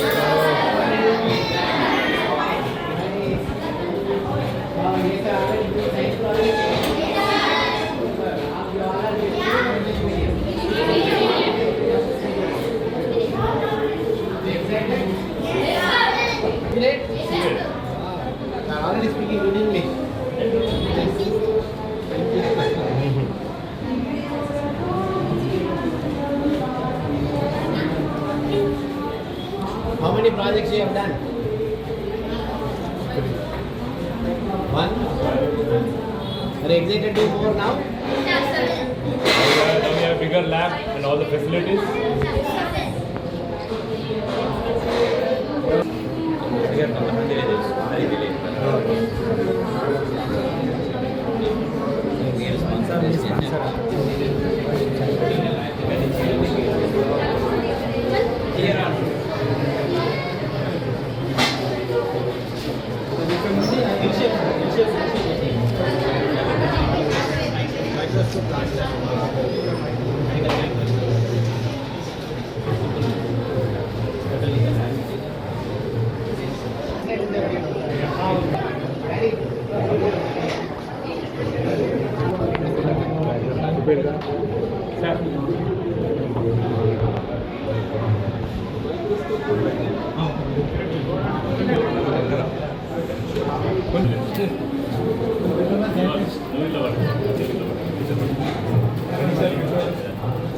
Amen. Many projects you have done? One. Are you excited to do more now? Now we have a bigger lab and all the facilities. ¿verdad?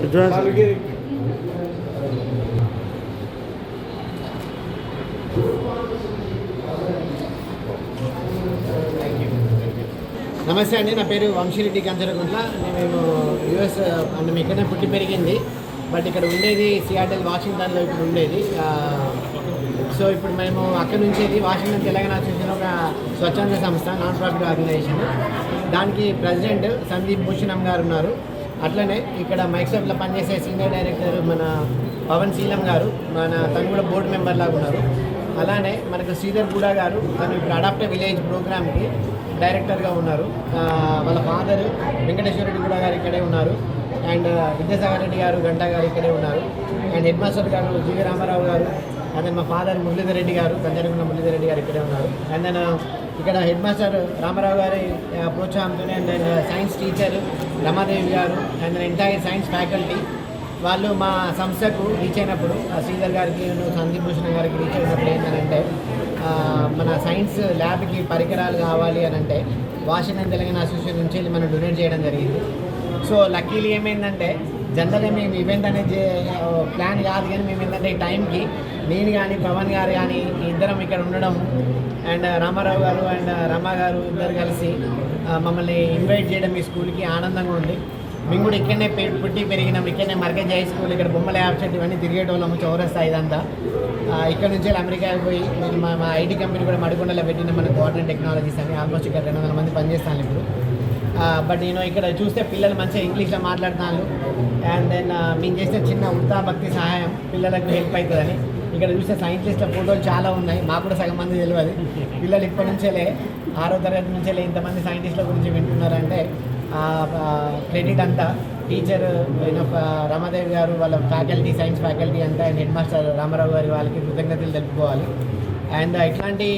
Address. నమస్తే అండి నా పేరు వంశీరెడ్డి కంచరగుంట్ల మేము US అంటే మేము ఇక్కడనే పుట్టి పెరిగింది. బట్ ఇక్కడ ఉండేది సియాటల్ వాషింగ్టన్లో ఇప్పుడు ఉండేది. సో ఇప్పుడు మేము అక్కడ నుంచి వాషింగ్టన్ తెలంగాణ చూసిన ఒక స్వచ్ఛంద సంస్థ నాన్ ప్రాఫిట్ ఆర్గనైజేషన్. దానికి ప్రెసిడెంట్ సందీప్ భూషణం గారు ఉన్నారు. అట్లనే ఇక్కడ మైక్సాఫ్ట్లో పనిచేసే సీనియర్ డైరెక్టర్ మన పవన్ శీలం గారు మన తను కూడా బోర్డు మెంబర్ లాగా ఉన్నారు. అలానే మనకు శ్రీధర్ గూడా గారు తను ఇప్పుడు అడాప్ట్ విలేజ్ ప్రోగ్రామ్కి డైరెక్టర్గా ఉన్నారు. వాళ్ళ ఫాదర్ వెంకటేశ్వర రెడ్డి కూడా గారు ఇక్కడే ఉన్నారు. అండ్ విద్యాసాగర్ రెడ్డి గారు గంటా గారు ఇక్కడే ఉన్నారు. అండ్ హెడ్ మాస్టర్ గారు జీవి రామారావు గారు అండ్ దెన్ మా ఫాదర్ మురళీధర్ రెడ్డి గారు కంచరగుండ మురళీధర్ రెడ్డి గారు ఇక్కడే ఉన్నారు. అండ్ దెన్ ఇక్కడ హెడ్ మాస్టర్ రామారావు గారి ప్రోత్సాహంతోనే and then science teacher Ramadevi గారు and then entire science faculty వాళ్ళు మా సంస్థకు రీచ్ అయినప్పుడు ఆ శ్రీధర్ గారికి సందీప్ భూషణ్ గారికి రీచ్ అయినప్పుడు ఏంటంటే మన సైన్స్ ల్యాబ్కి పరికరాలు కావాలి అని అంటే వాషింగ్టన్ తెలంగాణ అసోసియేషన్ నుంచి వెళ్ళి మనం డొనేట్ చేయడం జరిగింది. సో లక్కీలీ ఏమైందంటే జనరల్గా మేము ఈవెంట్ అనేది ప్లాన్ కాదు కానీ మేము ఏంటంటే ఈ టైంకి నేను కానీ పవన్ గారు కానీ ఇద్దరం ఇక్కడ ఉండడం అండ్ రామారావు గారు అండ్ రమ గారు ఇద్దరు కలిసి మమ్మల్ని ఇన్వైట్ చేయడం ఈ స్కూల్కి ఆనందంగా ఉంది. మేము కూడా ఇక్కడనే పుట్టి పెరిగినాం ఇక్కడనే మర్కజ్ హై స్కూల్ ఇక్కడ బొమ్మల యాప్సెట్ ఇవన్నీ తిరిగేటోళ్ళము చౌరస్తా ఇదంతా. ఇక్కడ నుంచి అమెరికా అమెరికాకి పోయి నేను మా మా ఐటీ కంపెనీ కూడా మడికొండలో పెట్టిన మన కోఆర్డినేట్ టెక్నాలజీస్ అని ఆల్మోస్ట్ ఇక్కడ రెండు వందల మంది పనిచేస్తాను ఇప్పుడు. బట్ నేను ఇక్కడ చూస్తే పిల్లలు మంచిగా ఇంగ్లీష్లో మాట్లాడుతున్నారు. అండ్ దెన్ మేము చేసిన చిన్న ఉడతా భక్తి సహాయం పిల్లలకు హెల్ప్ అవుతుందని. ఇక్కడ చూస్తే సైంటిస్ట్ల ఫోటోలు చాలా ఉన్నాయి. మాకు కూడా సగం మంది తెలియదు. పిల్లలు ఇప్పటి నుంచేలే ఆరో తరగతి నుంచేలే ఇంతమంది సైంటిస్టుల గురించి వింటున్నారంటే క్రెడిట్ అంతా టీచర్ రమాదేవి గారు వాళ్ళ ఫ్యాకల్టీ సైన్స్ ఫ్యాకల్టీ అంతా అండ్ హెడ్ మాస్టర్ రామారావు గారి వాళ్ళకి కృతజ్ఞతలు తెలుపుకోవాలి. అండ్ ఇట్లాంటి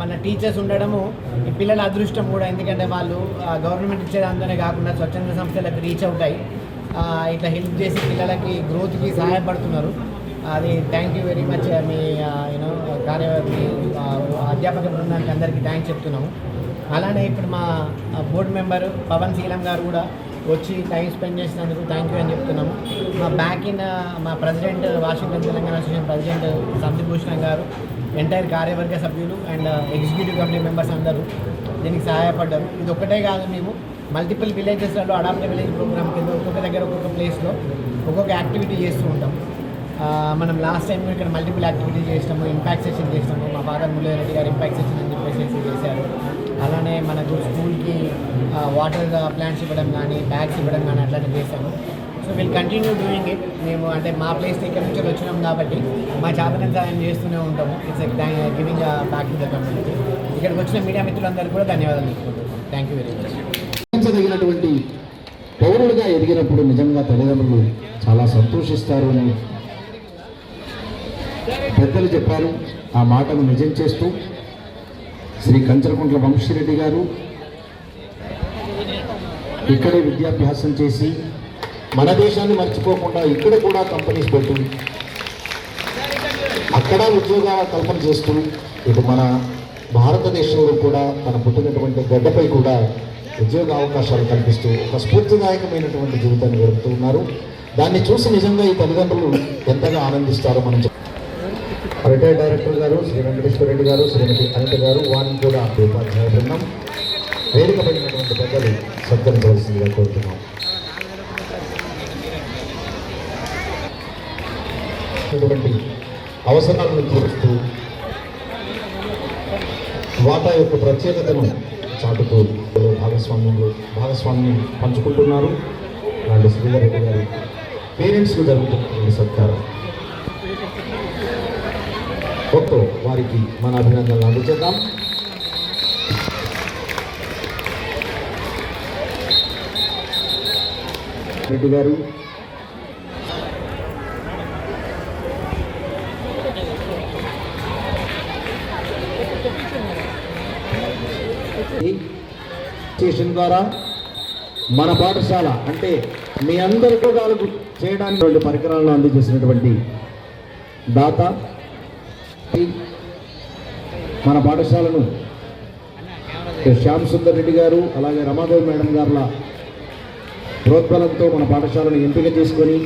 మన టీచర్స్ ఉండడము ఈ పిల్లల అదృష్టం కూడా ఎందుకంటే వాళ్ళు గవర్నమెంట్ ఇచ్చే దాంతోనే కాకుండా స్వచ్ఛంద సంస్థలకు రీచ్ అవుతాయి. ఇట్లా హెల్ప్ చేసి పిల్లలకి గ్రోత్కి సహాయపడుతున్నారు. అది థ్యాంక్ యూ వెరీ మచ్ మీ యూనో కార్య అధ్యాపక బృందానికి అందరికీ థ్యాంక్స్ చెప్తున్నాము. అలానే ఇప్పుడు మా బోర్డు మెంబర్ పవన్ శీలం గారు కూడా వచ్చి టైం స్పెండ్ చేసినందుకు థ్యాంక్ యూ అని చెప్తున్నాము. మా బ్యాక్ ఇన్ మా president Washington Telangana association president Sandeep గారు ఎంటైర్ కార్యవర్గ సభ్యులు అండ్ ఎగ్జిక్యూటివ్ కమిటీ మెంబర్స్ అందరూ దీనికి సహాయపడ్డారు. ఇది ఒక్కటే కాదు మేము మల్టిపుల్ విలేజెస్లలో అడాప్ట్ విలేజ్ ప్రోగ్రామ్ కింద ఒక్కొక్క దగ్గర ఒక్కొక్క ప్లేస్లో ఒక్కొక్క యాక్టివిటీ చేస్తూ ఉంటాం. మనం లాస్ట్ టైం ఇక్కడ మల్టిపుల్ యాక్టివిటీ చేసినాము ఇంపాక్ట్ సెషన్ చేసినాము. మా ఫాదర్ మురళీరెడ్డి గారు ఇంపాక్ట్ సెషన్ అని చెప్పేసి చేశారు. అలానే మనకు స్కూల్కి వాటర్ ప్లాంట్స్ ఇవ్వడం కానీ బ్యాగ్స్ ఇవ్వడం కానీ అట్లాంటివి చేశాము so will continue doing it. మేము అంటే మా ప్లేస్ ఇక్కడ నుంచి వచ్చినాం కాబట్టి మా చేతన సాయం చేస్తూనే ఉంటాము. It's giving back to the community. ఇక్కడికి వచ్చిన మీడియా మిత్రులందరికీ కూడా ధన్యవాదాలు తెలుపుకుంటున్నాను థ్యాంక్ యూ వెరీ మచ్ గుర్తించదగినటువంటి పౌరులుగా ఎదిగినప్పుడు నిజంగా తల్లిదండ్రులు చాలా సంతోషిస్తారు అని పెద్దలు చెప్పారు. ఆ మాటను నిజం చేస్తూ శ్రీ కంచరకుంట్ల వంశీరెడ్డి గారు ఇక్కడే విద్యాభ్యాసం చేసి మన దేశాన్ని మర్చిపోకుండా ఇక్కడ కూడా కంపెనీస్ పెట్టు అక్కడ ఉద్యోగాల కల్పన చేస్తూ ఇటు మన భారతదేశంలో కూడా తన పుట్టినటువంటి గడ్డపై కూడా ఉద్యోగ అవకాశాలు కల్పిస్తూ ఒక స్ఫూర్తిదాయకమైనటువంటి జీవితాన్ని గడుపుతూ ఉన్నారు. దాన్ని చూసి నిజంగా ఈ తల్లిదండ్రులు ఎంతగా ఆనందిస్తారో మనం రిటైర్ డైరెక్టర్ గారు శ్రీ వెంకటేశ్వర రెడ్డి గారు శ్రీమతి అనిత గారు వారిని కూడా ఉపాధ్యాయ బృందం. వేదిక పడినటువంటి పెద్దలు సత్కరించవలసిందిగా కోరుతున్నాం. ఇటువంటి అవసరాలను తీరుస్తూ వాటా యొక్క ప్రత్యేకతను చాటుతూ భాగస్వామ్యంలో భాగస్వామ్యం పంచుకుంటున్నారు. అలాంటి శ్రీధర్ రెడ్డి గారి పేరెంట్స్కు జరుగుతున్నటువంటి సత్కారం. ఒక్కో వారికి మన అభినందనలు అందజేద్దాం. రెడ్డి గారు. స్టేషన్ ద్వారా మన పాఠశాల అంటే మీ అందరి చేయడానికి రెండు పరికరాలను అందజేసినటువంటి దాత మన పాఠశాలను శ్యామ్ సుందర్ రెడ్డి గారు అలాగే రమాదేవి మేడం గారుల ప్రోత్బలంతో మన పాఠశాలను ఎంపిక చేసుకొని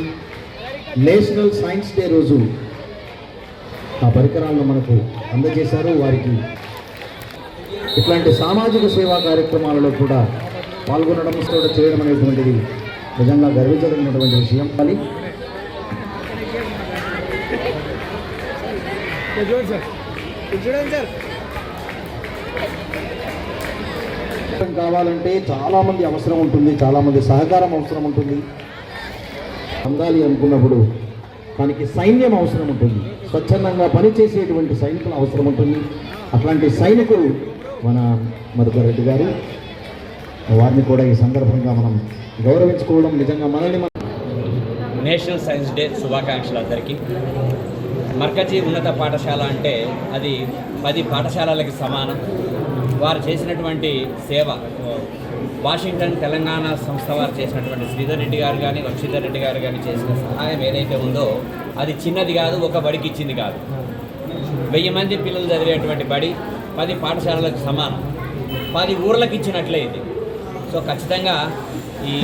నేషనల్ సైన్స్ డే రోజు ఆ పరికరాలను మనకు అందజేశారు. వారికి ఇట్లాంటి సామాజిక సేవా కార్యక్రమాలలో కూడా పాల్గొనడం కూడా చేయడం అనేటువంటిది నిజంగా గర్వించదగినటువంటి విషయం. కానీ కావాలంటే చాలా మంది అవసరం ఉంటుంది చాలా మంది సహకారం అవసరం ఉంటుంది. అందాలి అనుకున్నప్పుడు దానికి సైన్యం అవసరం ఉంటుంది. స్వచ్ఛందంగా పనిచేసేటువంటి సైనికులు అవసరం ఉంటుంది. అట్లాంటి సైనికులు మన మధుకర్ రెడ్డి గారు వారిని కూడా ఈ సందర్భంగా మనం గౌరవించుకోవడం నిజంగా మనల్ని మనం నేషనల్ సైన్స్ డే శుభాకాంక్షలు అందరికీ. మర్కజీ ఉన్నత పాఠశాల అంటే అది పది పాఠశాలలకి సమానం. వారు చేసినటువంటి సేవ వాషింగ్టన్ తెలంగాణ సంస్థ వారు చేసినటువంటి శ్రీధర్ రెడ్డి గారు కానీ వంశీధర్ రెడ్డి గారు కానీ చేసిన సహాయం ఏదైతే ఉందో అది చిన్నది కాదు ఒక బడికి ఇచ్చింది కాదు. వెయ్యి మంది పిల్లలు చదివేటువంటి బడి పది పాఠశాలలకు సమానం. పది ఊర్లకు ఇచ్చినట్లే ఇది. సో ఖచ్చితంగా ఈ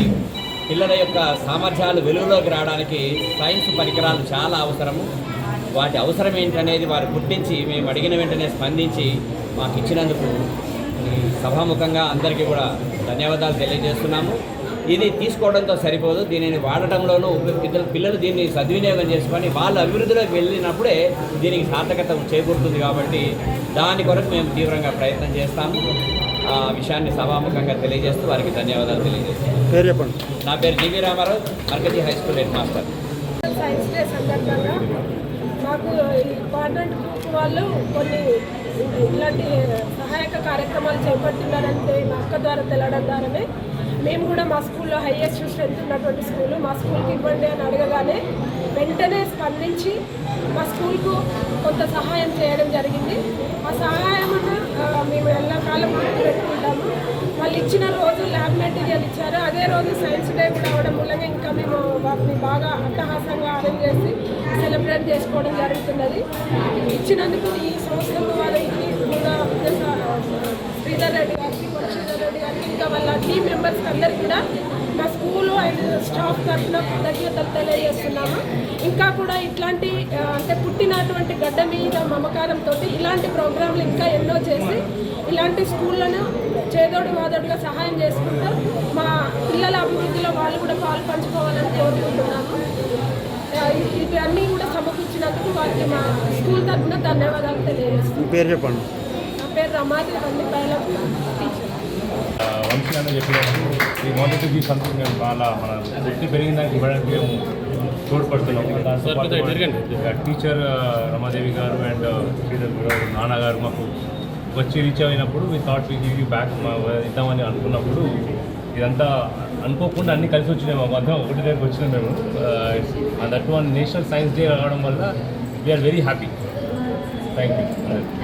పిల్లల యొక్క సామర్థ్యాలు వెలుగులోకి రావడానికి సైన్స్ పరికరాలు చాలా అవసరము. వాటి అవసరం ఏంటనేది వారు గుర్తించి మేము అడిగిన వెంటనే స్పందించి మాకు ఇచ్చినందుకు ఈ సభాముఖంగా అందరికీ కూడా ధన్యవాదాలు తెలియజేస్తున్నాము. ఇది తీసుకోవడంతో సరిపోదు. దీనిని వాడటంలోనూ పిల్లలు పిల్లలు దీన్ని సద్వినియోగం చేసుకొని వాళ్ళ అభివృద్ధిలోకి వెళ్ళినప్పుడే దీనికి సార్థకత చేకూరుతుంది కాబట్టి దాని కొరకు మేము తీవ్రంగా ప్రయత్నం చేస్తాము. ఆ విషయాన్ని సభాముఖంగా తెలియజేస్తూ వారికి ధన్యవాదాలు తెలియజేస్తాను పేరు చెప్పండి. నా పేరు GV Ramarao Markazi high school head master. Science day సందర్భంగా మాకు ఈ గ్రూప్ వాళ్ళు కొన్ని ఇలాంటి సహాయక కార్యక్రమాలు చేపడుతున్నారంటే మా అక్క ద్వారా తెలవడం ద్వారానే మేము కూడా మా స్కూల్లో హైయెస్ట్ స్ట్రెంత్ ఉన్నటువంటి స్కూల్ మా స్కూల్కి ఇవ్వండి అని అడగగానే వెంటనే స్పందించి మా స్కూల్కు కొంత సహాయం చేయడం జరిగింది. ఆ సహాయం మేము ఎల్లకాలం గుర్తుపెట్టుకుంటాము వాళ్ళు ఇచ్చిన రోజు ల్యాబ్ మెటీరియల్ ఇచ్చారు. అదే రోజు సైన్స్ డే కూడా అవడం మూలంగా ఇంకా మేము వాటిని బాగా అట్టహాసంగా అరేంజ్ చేసి సెలబ్రేట్ చేసుకోవడం జరుగుతున్నది. ఇచ్చినందుకు ఈ సంవత్సరం వాళ్ళకి కూడా శ్రీధర్ రెడ్డి గారికి శ్రీధర్ రెడ్డి గారికి ఇంకా వాళ్ళ టీం మెంబర్స్ అందరికీ కూడా మా స్కూలు అండ్ స్టాఫ్ తరఫున కృతజ్ఞతలు తెలియజేస్తున్నాము. ఇంకా కూడా ఇట్లాంటి అంటే పుట్టినటువంటి గడ్డ మీద మమకారంతో ఇలాంటి ప్రోగ్రాంలు ఇంకా ఎన్నో చేసి ఇలాంటి స్కూళ్ళను చేదోడు వాదోడుగా సహాయం చేసుకుంటూ మా పిల్లల అభివృద్ధిలో వాళ్ళు కూడా పాలు పంచుకోవాలని కోరుకుంటున్నాము ఆ, ఇవన్నీ కూడా సమకూర్చినందుకు వారికి మా స్కూల్ తరఫున ధన్యవాదాలు తెలియజేస్తున్నాను. మీ పేరు చెప్పండి. నా పేరు రమాది పైలం టీచర్. వంశీ చెప్పినట్టు ఈ వాంటెడ్ టు బీ సంథింగ్ మేము వాళ్ళ మన వ్యక్తి పెరిగిన దానికి ఇవ్వడానికి మేము తోడ్పడుతున్నాం. టీచర్ రమాదేవి గారు అండ్ శ్రీధర్ గారు నాన్న గారు మాకు వచ్చి రీచ్ అయినప్పుడు మీ thought we give you back ఇద్దామని అనుకున్నప్పుడు ఇదంతా అనుకోకుండా అన్ని కలిసి వచ్చినాయి మాకు అంతా ఒకటి దగ్గరికి వచ్చినాం మేము. That one national science day రావడం వల్ల we are very happy thank you